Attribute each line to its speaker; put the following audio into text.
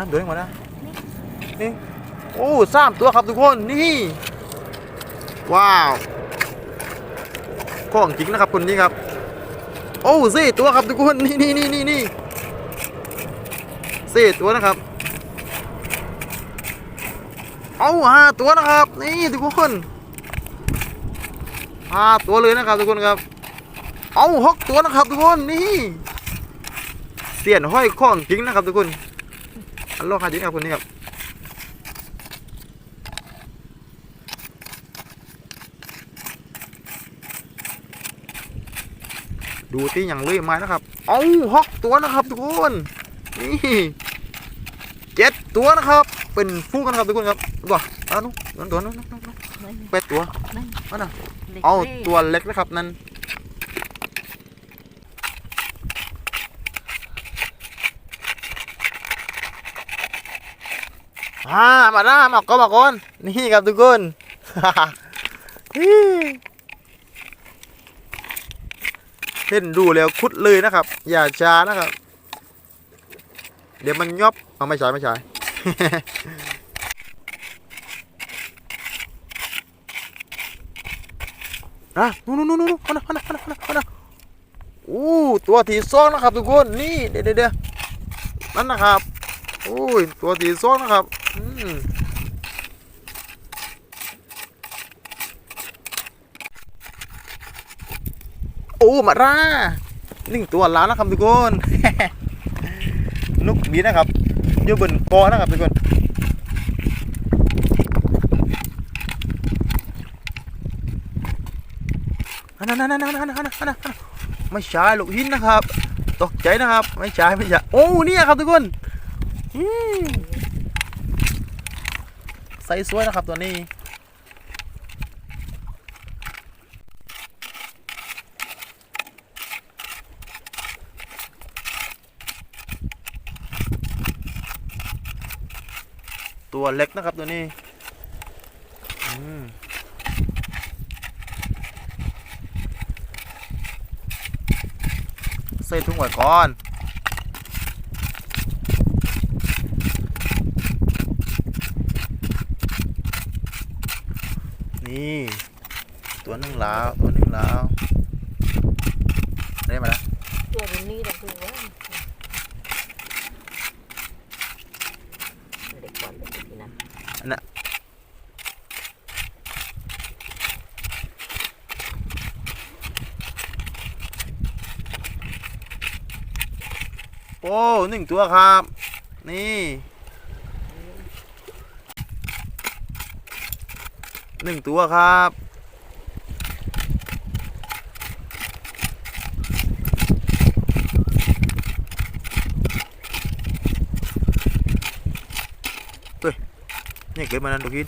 Speaker 1: น้ำตัวนี้หมดนะนี่โอ้สามตัวครับทุกคนนี่ว้าวของจริงนะครับคนนี้ครับ โอ้สี่ตัวครับทุกคนนี่นี่นี่นี่นี่สี่ตัวนะครับเอาห้าตัวนะครับ นี่ทุกคนห้าตัวเลยนะครับทุกคนครับ เอาหกตัวนะครับทุกคนนี่เสียนห้อยข้องจริงนะครับทุกคน อันโลคาจริงครับคนนี้ครับดูที่อย่างเลยไม้นะครับ เอาหกตัวนะครับทุกคนนี่เจ็ดตัวนะครับ เป็นฟูกันครับทุกคนครับตัวเอานุนตัวนู้นเป็ดตัวเอานะเอาตัวเล็กนะครับนั่น อ่ามาหน้ามาก็มาก่อนนี่ครับทุกคนเห็นดูแล้วคุดเลยนะครับ อย่าช้านะครับ เดี๋ยวมันยอบเอาไม่ใช่ไม่ใช่นะนู่นนู่นนู่นนู่นเอานะเอานะเอานะเอานะอู้ตัวที่สองนะครับทุกคน นี่เดี๋ยวเดี๋ยวนั่นนะครับ โอ้ย ตัวที่สองนะครับ โอ้มาร่าหนึ่งตัวแล้วนะครับทุกคนนุกบีนะครับอยู่บนกอนะครับทุกคนอันนั้นอันนั้นอันนั้นอันนั้นอันนั้นอันนั้นไม่ใช่ลูกหินนะครับ ตกใจนะครับ ไม่ใช่ไม่ใช่โอ้เนี่ยครับทุกคน อืมใส่สวยนะครับตัวนี้ตัวเล็กนะครับตัวนี้ใส่ถุงไว้ก่อน นี่ ตัวหนึ่งแล้วตัวหนึ่งแล้วได้มาแล้ว
Speaker 2: ตัวบนนี้นะคือว่าเด็กก่อนเด็กที่นั่น
Speaker 1: โอ้หนึ่งตัวครับ นี่ หนึ่งตัวครับเฮ้ยนี่เก็บมานั่นดูกิน